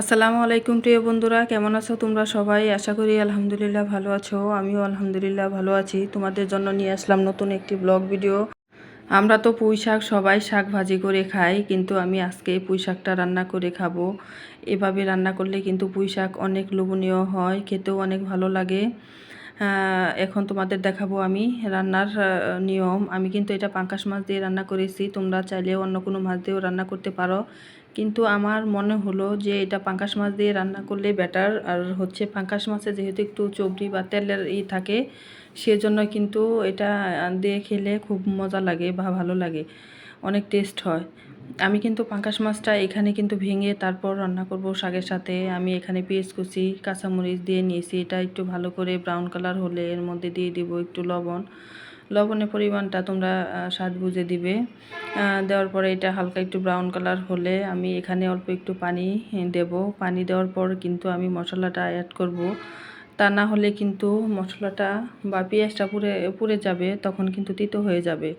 আসসালামু আলাইকুম প্রিয় বন্ধুরা, কেমন আছো তোমরা সবাই? আশা করি আলহামদুলিল্লাহ ভালো আছো। আমিও আলহামদুলিল্লাহ ভালো আছি। তোমাদের জন্য নিয়ে আসলাম নতুন একটি ব্লগ ভিডিও। আমরা তো পুঁই শাক, সবাই শাক ভাজি করে খাই, কিন্তু আমি আজকে পুঁই শাকটা রান্না করে খাব। এভাবে রান্না করলে কিন্তু পুঁই শাক অনেক লোভনীয় হয়, খেতেও অনেক ভালো লাগে। এখন তোমাদের দেখাবো আমি রান্নার নিয়ম। আমি কিন্তু এটা পাঙ্কাশ মাছ দিয়ে রান্না করেছি। তোমরা চাইলেও অন্য কোনো মাছ দিয়েও রান্না করতে পারো। কিন্তু আমার মনে হলো যে এটা পাঙ্কাশ মাছ দিয়ে রান্না করলে বেটার আর হচ্ছে পাঙ্কাশ মাছে যেহেতু একটু চবড়ি বা তেলের ই থাকে, সেজন্য কিন্তু এটা দিয়ে খেলে খুব মজা লাগে বা ভালো লাগে। অনেক টেস্ট হয়। আমি কিন্তু পাঙ্কাশ মাছটা এখানে কিন্তু ভেঙে তারপর রান্না করব শাকের সাথে। আমি এখানে পেঁয়াজ কুচি, কাঁচামরিচ দিয়ে নিয়েছি। এটা একটু ভালো করে ব্রাউন কালার হলে এর মধ্যে দিয়ে দিব একটু লবণ। লবণের পরিমাণটা তোমরা স্বাদ বুঝে দিবে। দেওয়ার পরে এটা হালকা একটু ব্রাউন কালার হলে আমি এখানে অল্প একটু পানি দেব। পানি দেওয়ার পর কিন্তু আমি মশলাটা অ্যাড করব। তা না হলে কিন্তু মশলাটা বা পেঁয়াজটা পুড়ে পুড়ে যাবে, তখন কিন্তু তিতো হয়ে যাবে।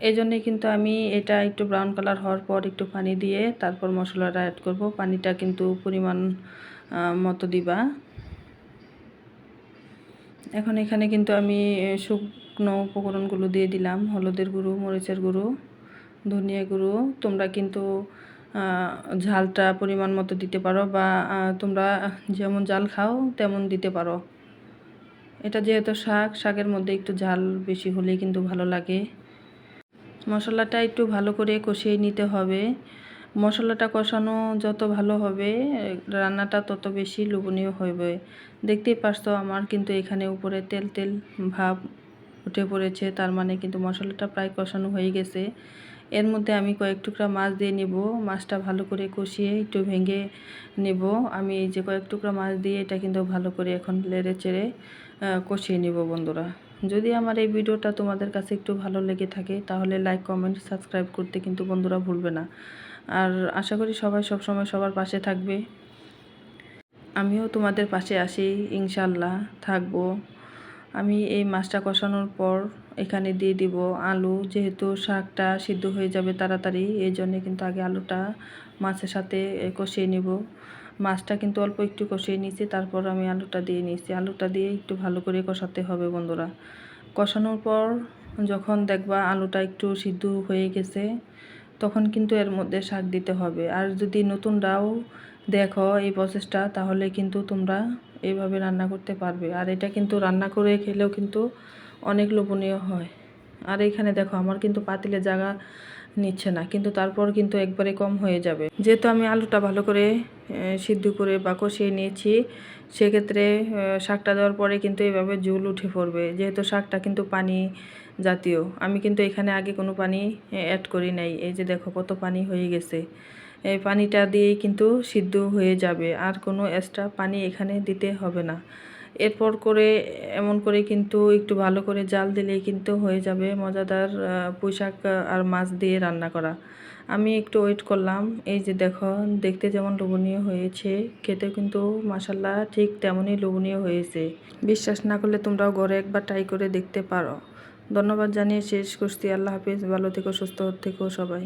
এই জন্যে কিন্তু আমি এটা একটু ব্রাউন কালার হওয়ার পর একটু পানি দিয়ে তারপর মশলাটা অ্যাড করব। পানিটা কিন্তু পরিমাণ মতো দিবা। এখন এখানে কিন্তু আমি শুকনো উপকরণগুলো দিয়ে দিলাম। হলুদের গুঁড়ো, মরিচের গুঁড়ো, ধনিয়া গুঁড়ো। তোমরা কিন্তু ঝালটা পরিমাণ মতো দিতে পারো বা তোমরা যেমন জাল খাও তেমন দিতে পারো। এটা যেহেতু শাক, শাকের মধ্যে একটু ঝাল বেশি হলে কিন্তু ভালো লাগে। মশলাটা একটু ভালো করে কষিয়ে নিতে হবে। মশলাটা কষানো যত ভালো হবে, রান্নাটা তত বেশি লোভনীয় হবে। দেখতেই পারছ আমার কিন্তু এখানে উপরে তেল তেল ভাব উঠে পড়েছে, তার মানে কিন্তু মশলাটা প্রায় কষানো হয়ে গেছে। এর মধ্যে আমি কয়েক টুকরা মাছ দিয়ে নেব, মাছটা ভালো করে কষিয়ে একটু ভেঙে নেব। আমি এই যে কয়েক টুকরা মাছ দিয়ে এটা কিন্তু ভালো করে এখন লেড়ে চেড়ে কষিয়ে নেব বন্ধুরা। যদি আমার এই ভিডিওটা তোমাদের কাছে একটু ভালো লেগে থাকে, তাহলে লাইক কমেন্ট সাবস্ক্রাইব করতে কিন্তু বন্ধুরা ভুলবে না। আর আশা করি সবাই সবসময় সবার পাশে থাকবে। আমিও তোমাদের পাশে আসি ইনশাল্লাহ থাকব। আমি এই মাছটা কষানোর পর এখানে দিয়ে দিব আলু, যেহেতু শাকটা সিদ্ধ হয়ে যাবে তাড়াতাড়ি, এই জন্যে কিন্তু আগে আলুটা মাছের সাথে কষিয়ে নিব। মাছটা কিন্তু অল্প একটু কষিয়ে নিয়েছি, তারপর আমি আলুটা দিয়ে নিয়েছি। আলুটা দিয়ে একটু ভালো করে কষাতে হবে বন্ধুরা। কষানোর পর যখন দেখবা আলুটা একটু সিদ্ধ হয়ে গেছে, তখন কিন্তু এর মধ্যে শাক দিতে হবে। আর যদি নতুনরাও দেখো এই প্রসেসটা তাহলে কিন্তু তোমরা এইভাবে রান্না করতে পারবে। আর এটা কিন্তু রান্না করে খেলেও কিন্তু অনেক লোভনীয় হয়। আর এখানে দেখো, আমার কিন্তু পাতিলে জায়গা নিচ্ছে না, কিন্তু তারপর কিন্তু একবারে কম হয়ে যাবে। যেহেতু আমি আলুটা ভালো করে সিদ্ধ করে বা কষিয়ে নিয়েছি, সেক্ষেত্রে শাকটা দেওয়ার পরে কিন্তু এইভাবে ঝোল উঠে পড়বে। যেহেতু শাকটা কিন্তু পানি জাতীয়, আমি কিন্তু এখানে আগে কোনো পানি অ্যাড করি নাই। এই যে দেখো, কত পানি হয়ে গেছে। এই পানিটা দিয়েই কিন্তু সিদ্ধ হয়ে যাবে, আর কোনো এক্সট্রা পানি এখানে দিতে হবে না। এরপর করে এমন করে কিন্তু একটু ভালো করে জাল দিলেই কিন্তু হয়ে যাবে মজাদার আহ, পুঁই শাক আর মাছ দিয়ে রান্না করা। আমি একটু ওয়েট করলাম এই যে দেখো দেখতে যেমন লোভনীয় হয়েছে খেতে কিন্তু মাসাল্লাহ ঠিক তেমনই লোভনীয় হয়েছে। বিশ্বাস না করলে তোমরাও ঘরে একবার ট্রাই করে দেখতে পারো। ধন্যবাদ জানিয়ে শেষ করছি আল্লাহ হাফিজ ভালো থেকো সুস্থ থেকো সবাই।